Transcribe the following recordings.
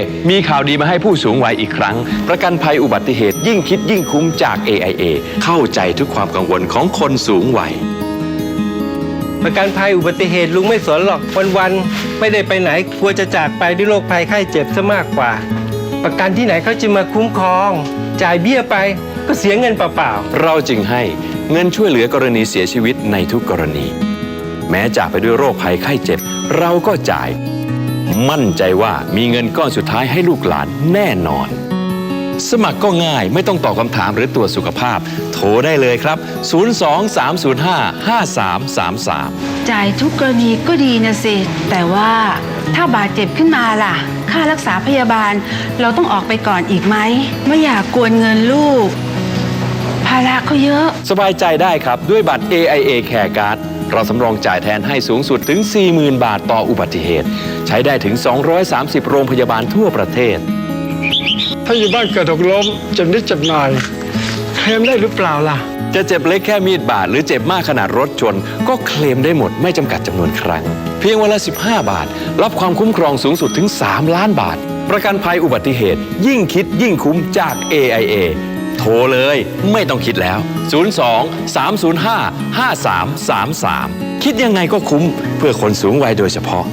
AIA มีข่าวดีมาให้ผู้สูงวัยอีกครั้ง ประกันภัยอุบัติเหตุยิ่งคิดยิ่งคุ้มจาก AIA เข้าใจทุกความกังวลของคนสูงวัย ประกันภัยอุบัติเหตุลุงไม่สนหรอกวันๆไม่ได้ไปไหนกลัวจะจากไปด้วยโรคภัยไข้เจ็บซะมากกว่า ประกันที่ไหนเขาจะมาคุ้มครอง จ่ายเบี้ยไปก็เสียเงินเปล่าเราจึงให้เงินช่วยเหลือกรณีเสียชีวิตในทุกกรณี แม้จากไปด้วยโรคภัยไข้เจ็บ เราก็จ่าย มั่นใจว่ามีเงินก้อนสุดท้ายให้ลูกหลานแน่นอน สมัครก็ง่ายไม่ต้องตอบคำถามหรือตรวจสุขภาพ โทรได้เลยครับ 023055333 จ่ายทุกกรณีก็ดีนะสิ แต่ว่าถ้าบาดเจ็บขึ้นมาล่ะ ค่ารักษาพยาบาลเราต้องออกไปก่อนอีกไหม ไม่อยากกวนเงินลูก ภาระเขาเยอะ สบายใจได้ครับด้วยบัตร AIA Care Card เราสำรองจ่ายแทนให้สูงสุดถึง 40,000 บาทต่ออุบัติเหตุ ใช้ได้ถึง 230 โรงพยาบาลทั่วประเทศ ถ้าอยู่บ้านเกิดหกล้มเจ็บนิดเจ็บหน่อยเคลมได้หรือเปล่าล่ะ จะเจ็บเล็กแค่มีดบาดหรือเจ็บมากขนาดรถชน ก็เคลมได้หมดไม่จำกัดจำนวนครั้ง เพียงวันละ 15 บาท รับความคุ้มครองสูงสุดถึง 3 ล้านบาท ประกันภัยอุบัติเหตุ ยิ่งคิดยิ่งคุ้มจาก AIA โทรเลยไม่ต้องคิดแล้ว 02 305 5333 คิดยังไงก็คุ้มเพื่อคนสูงวัยโดยเฉพาะ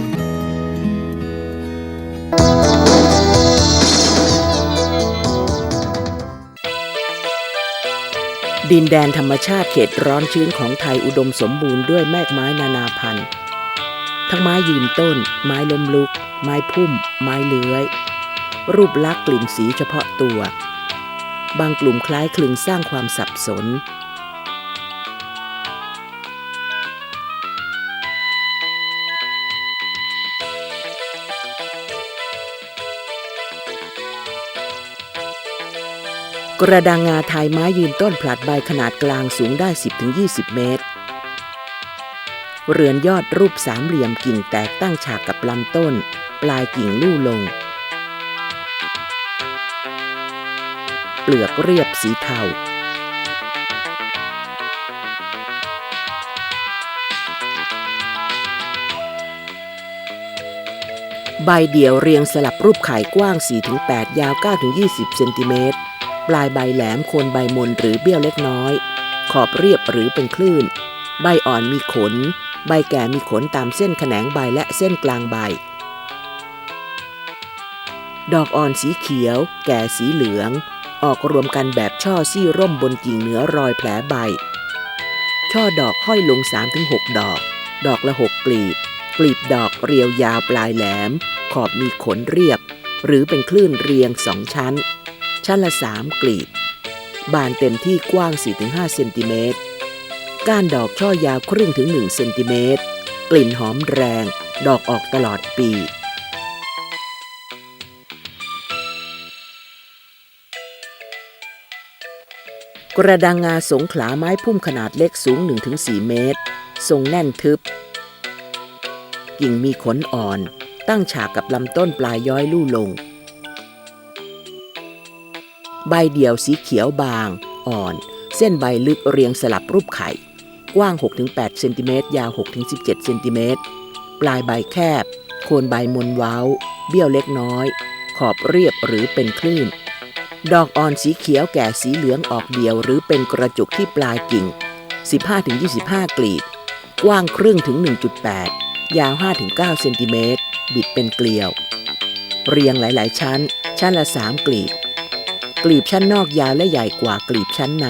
ดินแดนธรรมชาติเขตร้อนชื้นของไทยอุดมสมบูรณ์ด้วยแมกไม้นานาพันธุ์ ทั้งไม้ยืนต้น ไม้ลมลุก ไม้พุ่ม ไม้เลื้อย รูปลักษณ์กลิ่นสีเฉพาะตัว บางกลุ่มคล้ายคลึงสร้างความสับสน กระดังงาไทยไม้ยืนต้นผลัดใบขนาดกลางสูงได้ 10-20 เมตร เรือนยอดรูปสามเหลี่ยมกิ่งแตกตั้งฉากกับลำต้น ปลายกิ่งลู่ลง เปลือกเรียบสีเทาใบเดี่ยวเรียงสลับรูปไข่กว้าง 4-8 ยาว 9-20 เซนติเมตร ปลายใบแหลมโคนใบมนหรือเบี้ยวเล็กน้อย ขอบเรียบหรือเป็นคลื่น ใบอ่อนมีขน ใบแก่มีขนตามเส้นแขนงใบและเส้นกลางใบ ดอกอ่อนสีเขียว แก่สีเหลือง ออกรวมกันแบบช่อซี่ร่มบนกิ่งเหนือรอยแผลใบ ช่อดอกห้อยลง 3-6 ดอก ดอกละ 6 กลีบ กลีบดอกเรียวยาวปลายแหลม ขอบมีขนเรียบ หรือเป็นคลื่นเรียงสองชั้น ชั้นละ 3 กลีบ บานเต็มที่กว้าง 4-5 เซนติเมตร ก้านดอกช่อยาวครึ่งถึง 1 เซนติเมตร กลิ่นหอมแรง ดอกออกตลอดปี กระดังงาสงขลาไม้พุ่มขนาดเล็กสูง 1-4 เมตร ทรงแน่นทึบ กิ่งมีขนอ่อน ตั้งฉากกับลำต้นปลายย้อยลู่ลง ใบเดี่ยวสีเขียวบาง อ่อน เส้นใบลึกเรียงสลับรูปไข่ กว้าง 6-8 เซนติเมตร ยาว 6-17 เซนติเมตร ปลายใบแคบ โคนใบมนเว้า เบี้ยวเล็กน้อย ขอบเรียบหรือเป็นคลื่น ดอกอ่อนสีเขียวแก่สีเหลืองออกเดียว หรือเป็นกระจุกที่ปลายกิ่ง 15-25 กลีบ กว้างครึ่งถึง 1.8 ยาว 5-9 เซนติเมตร บิดเป็นเกลียว เรียงหลาย ๆ ชั้น ชั้นละ 3 กลีบ กลีบชั้นนอกยาวและใหญ่กว่ากลีบชั้นใน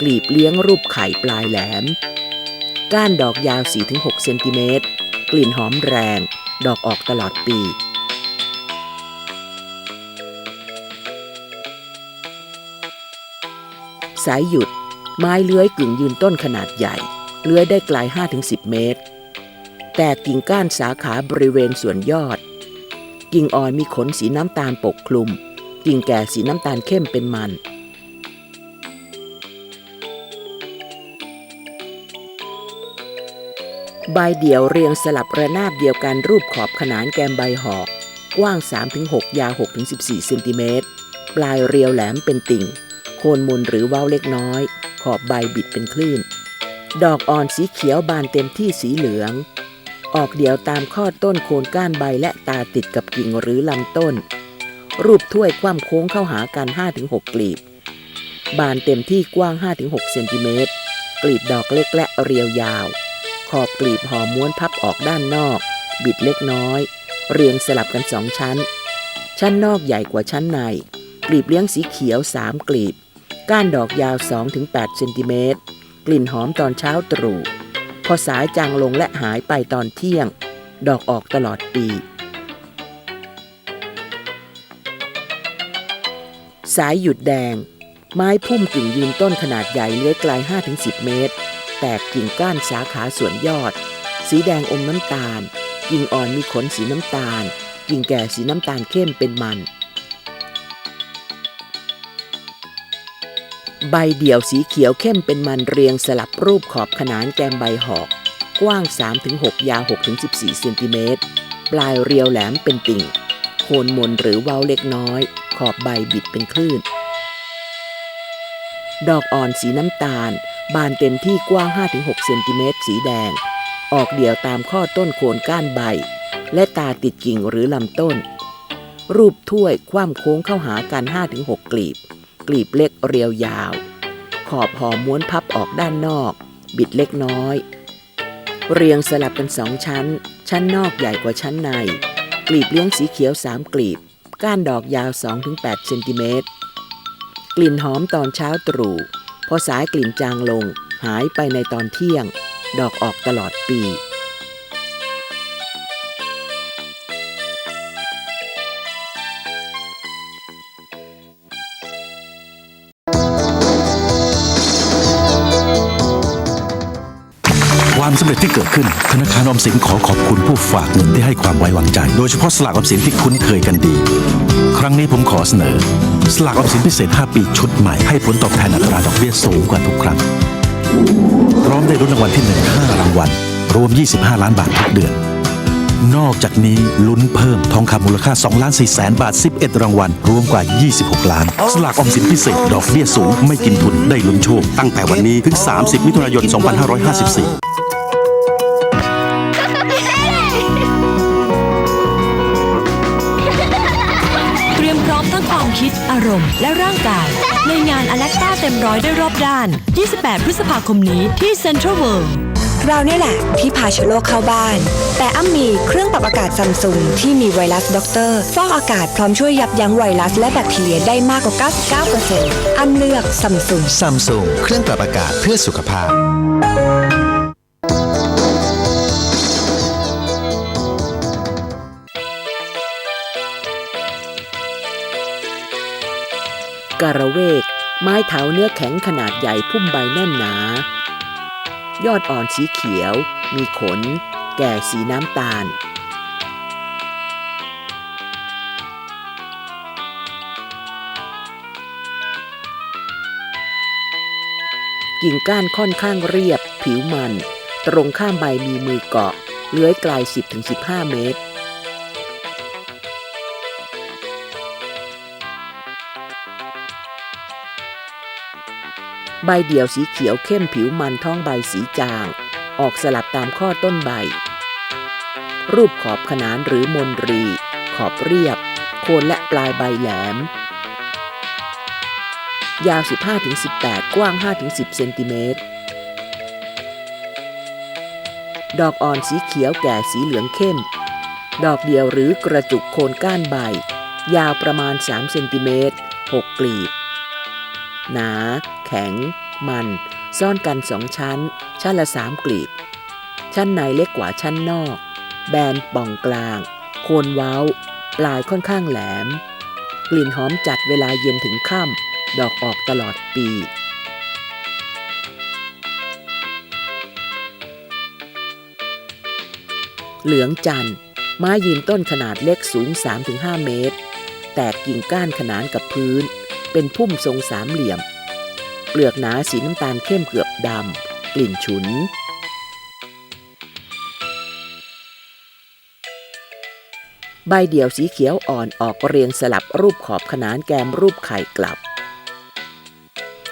กลีบเลี้ยงรูปไข่ปลายแหลม ก้านดอกยาว 4-6 เซนติเมตร กลิ่นหอมแรง ดอกออกตลอดปี สายหยุด ไม้เลื้อยกึ่งยืนต้นขนาดใหญ่ เลื้อยได้ไกล 5-10 เมตร แต่กิ่งก้านสาขาบริเวณส่วนยอด กิ่งอ่อนมีขนสีน้ำตาลปกคลุม กิ่งแก่สีน้ำตาลเข้มเป็นมันใบเดี่ยวเรียงสลับระนาบเดียวกันรูปขอบขนานแกมใบหอก กว้าง 3-6 ยาว 6-14 เซนติเมตร ปลายเรียวแหลมเป็นติ่ง คนมนหรือเว้าเล็กน้อย ขอบใบบิดเป็นคลื่น ดอกอ่อนสีเขียวบานเต็มที่สีเหลือง ออกเดี่ยวตามข้อต้นโคนก้านใบและตาติดกับกิ่งหรือลำต้น รูปถ้วยคว่ำโค้งเข้าหากัน 5-6 กลีบ บานเต็มที่กว้าง 5-6 เซนติเมตร กลีบดอกเล็กและเรียวยาว ขอบกลีบห่อม้วนพับออกด้านนอก บิดเล็กน้อย เรียงสลับกันสองชั้น ชั้นนอกใหญ่กว่าชั้นในกลีบเลี้ยงสีเขียว3กลีบ ก้านดอกยาว 2-8เซนติเมตร กลิ่นหอมตอนเช้าตรู่ พอสายจางลงและหายไปตอนเที่ยง ดอกออกตลอดปี สายหยุดแดง ไม้พุ่มกิ่งยืนต้นขนาดใหญ่เลื้อยไกล 5-10 เมตร แตกกิ่งก้านสาขาส่วนยอด สีแดงอมน้ำตาล กิ่งอ่อนมีขนสีน้ำตาล กิ่งแก่สีน้ำตาลเข้มเป็นมัน ใบเดี่ยวสีเขียวเข้มเป็นมันเรียงสลับรูปขอบขนานแกมใบหอก กว้าง 3-6 ยาว 6-14เซนติเมตร ปลายเรียวแหลมเป็นติ่ง โคนมนหรือเว้าเล็กน้อย ขอบใบบิดเป็นคลื่น ดอกอ่อนสีน้ำตาล บานเต็มที่กว้าง 5-6เซนติเมตรสีแดง ออกเดี่ยวตามข้อต้นโคนก้านใบ และตาติดกิ่งหรือลำต้น รูปถ้วยคว่ำโค้งเข้าหากัน5-6กลีบ กลีบเล็กเรียวยาว ขอบห่อม้วนพับออกด้านนอก บิดเล็กน้อย เรียงสลับกันสองชั้น ชั้นนอกใหญ่กว่าชั้นใน กลีบเลี้ยงสีเขียว3กลีบ ก้านดอกยาว 2-8เซนติเมตร กลิ่นหอมตอนเช้าตรู่ พอสายกลิ่นจางลง หายไปในตอนเที่ยง ดอกออกตลอดปี ความสำเร็จที่เกิดขึ้น ธนาคารออมสินขอขอบคุณผู้ฝากเงินที่ให้ความไว้วางใจ โดยเฉพาะสลากออมสินที่คุ้นเคยกันดี ครั้งนี้ผมขอเสนอ สลากออมสินพิเศษ 5 ปีชุดใหม่ ให้ผลตอบแทนอัตราดอกเบี้ยสูงกว่าทุกครั้ง พร้อมได้รุ้นรางวัลที่ 1 5 รางวัล รวม 25 ล้านบาททุกเดือน นอกจากนี้ลุ้นเพิ่มทองคำมูลค่า2ล้าน4แสนบาท 11 รางวัล รวมกว่า 26 ล้าน สลากออมสินพิเศษ ดอกเบี้ยสูง ไม่กินทุนได้ลุ้นโชค ตั้งแต่วันนี้ถึง 30 มิถุนายน 2554เตรียมพร้อมทั้งความคิด อารมณ์ และร่างกาย ในงานอ l ล c ต้าเต็มร้อยได้รอบด้าน 28 พฤษภาคมนี้ที่ Central World เราเนี่ยแหละที่พาเชื้อโรคเข้าบ้าน แต่อ้ำมีเครื่องปรับอากาศซัมซุงที่มีไวรัสด็อกเตอร์ฟอกอากาศพร้อมช่วยยับยั้งไวรัสและแบคทีเรียได้มากกว่า 99%อ้ำเลือกซัมซุงซัมซุงเครื่องปรับอากาศเพื่อสุขภาพการะเวก ไม้เถาเนื้อแข็งขนาดใหญ่พุ่มใบแน่นหนา ยอดอ่อนสีเขียว มีขน แก่สีน้ำตาล กิ่งก้านค่อนข้างเรียบ ผิวมัน ตรงข้ามใบมีมือเกาะ เลื้อยไกล 10-15 เมตร ใบเดี่ยวสีเขียวเข้มผิวมันท้องใบสีจาง ออกสลับตามข้อต้นใบ รูปขอบขนานหรือมนรี ขอบเรียบ โคนและปลายใบแหลม ยาว 15-18 กว้าง 5-10 เซนติเมตร ดอกอ่อนสีเขียวแก่สีเหลืองเข้ม ดอกเดียวหรือกระจุกโคนก้านใบ ยาวประมาณ 3 เซนติเมตร 6 กลีบ หนา แข็ง มัน ซ่อนกันสองชั้น ชั้นละสามกลีบ ชั้นในเล็กกว่าชั้นนอก แบนป่องกลาง โคนเว้า ปลายค่อนข้างแหลม กลิ่นหอมจัดเวลาเย็นถึงค่ำ ดอกออกตลอดปีเหลืองจันทร์ไม้ยืนต้นขนาดเล็กสูง 3-5 เมตร แตกกิ่งก้านขนานกับพื้น เป็นพุ่มทรงสามเหลี่ยม เปลือกหนาสีน้ำตาลเข้มเกือบดำ กลิ่นฉุน ใบเดี่ยวสีเขียวอ่อนออกเรียงสลับรูปขอบขนานแกมรูปไข่กลับ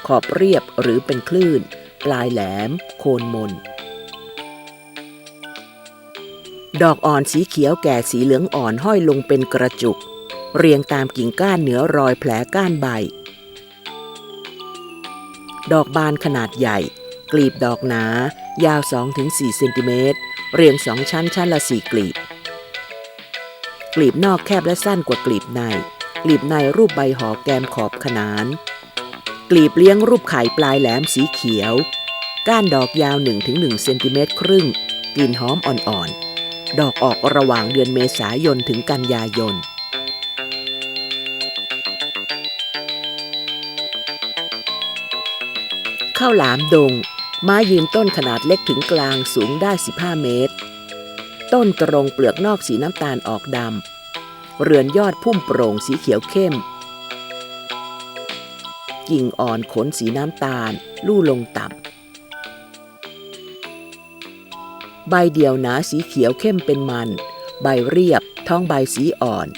ขอบเรียบหรือเป็นคลื่น ปลายแหลม โคนมน ดอกอ่อนสีเขียวแก่สีเหลืองอ่อนห้อยลงเป็นกระจุก เรียงตามกิ่งก้านเหนือรอยแผลก้านใบ ดอกบานขนาดใหญ่ กลีบดอกหนา ยาว 2-4เซนติเมตร เรียงสองชั้นชั้นละสี่กลีบ กลีบนอกแคบและสั้นกว่ากลีบใน กลีบในรูปใบห่อแกมขอบขนาน กลีบเลี้ยงรูปไข่ปลายแหลมสีเขียว ก้านดอกยาว 1-1เซนติเมตรครึ่ง กลิ่นหอมอ่อนๆ ดอกออกระหว่างเดือนเมษายนถึงกันยายน ข้าวหลามดง ไม้ยืนต้นขนาดเล็กถึงกลางสูงได้ 15 เมตร ต้นตรงเปลือกนอกสีน้ำตาลออกดำ เรือนยอดพุ่มโปร่งสีเขียวเข้ม กิ่งอ่อนขนสีน้ำตาล ลู่ลงต่ำ ใบเดียวหนาสีเขียวเข้มเป็นมัน ใบเรียบ ท้องใบสีอ่อน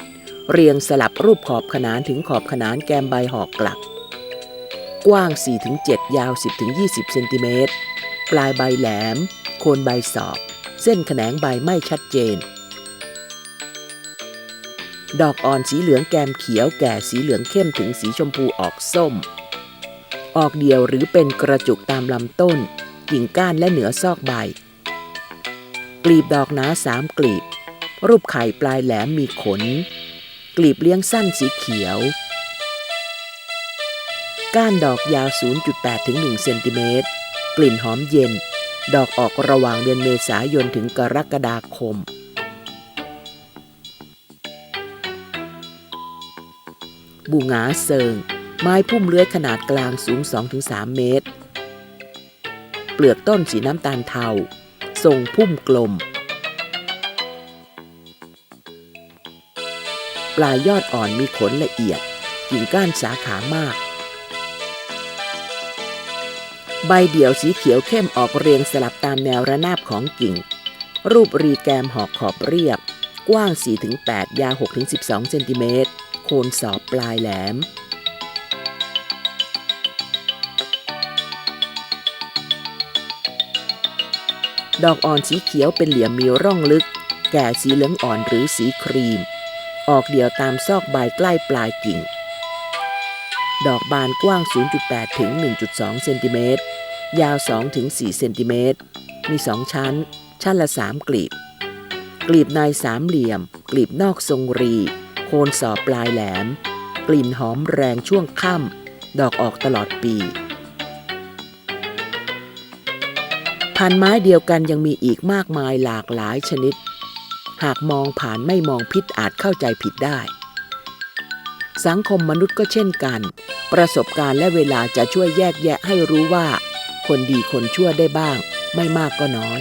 เรียงสลับรูปขอบขนานถึงขอบขนานแกมใบหอกกลัก กว้าง 4-7 ยาว 10-20 เซนติเมตร ปลายใบแหลม โคนใบสอบ เส้นแขนงใบไม่ชัดเจน ดอกอ่อนสีเหลืองแกมเขียวแก่สีเหลืองเข้มถึงสีชมพูออกส้ม ออกเดียวหรือเป็นกระจุกตามลำต้น กิ่งก้านและเหนือซอกใบ กลีบดอกหนาสามกลีบ รูปไข่ปลายแหลมมีขน กลีบเลี้ยงสั้นสีเขียว ก้านดอกยาว 0.8ถึง1เซนติเมตร กลิ่นหอมเย็น ดอกออกระหว่างเดือนเมษายนถึงกรกฎาคม บูงาเซิง ไม้พุ่มเลื้อยขนาดกลางสูง 2-3 เมตร เปลือกต้นสีน้ำตาลเทา ทรงพุ่มกลม ปลายยอดอ่อนมีขนละเอียด กิ่งก้านสาขามาก ใบเดี่ยวสีเขียวเข้มออกเรียงสลับตามแนวระนาบของกิ่ง รูปรีแกมหอกขอบเรียบ กว้าง 4-8 ยาว 6-12 เซนติเมตร โคนสอบปลายแหลม ดอกอ่อนสีเขียวเป็นเหลี่ยมมีร่องลึก แก่สีเหลืองอ่อนหรือสีครีม ออกเดี่ยวตามซอกใบใกล้ปลายกิ่ง ดอกบานกว้าง 0.8 ถึง 1.2 เซนติเมตร ยาว 2 ถึง 4 เซนติเมตร มี 2 ชั้น ชั้นละ 3 กลีบ กลีบในสามเหลี่ยม กลีบนอกทรงรี โคนสอบปลายแหลม กลิ่นหอมแรงช่วงค่ำ ดอกออกตลอดปี พันไม้เดียวกันยังมีอีกมากมายหลากหลายชนิด หากมองผ่านไม่มองพิษอาจเข้าใจผิดได้ สังคมมนุษย์ก็เช่นกัน ประสบการณ์และเวลาจะช่วยแยกแยะให้รู้ว่า คนดีคนชั่วได้บ้าง ไม่มากก็น้อย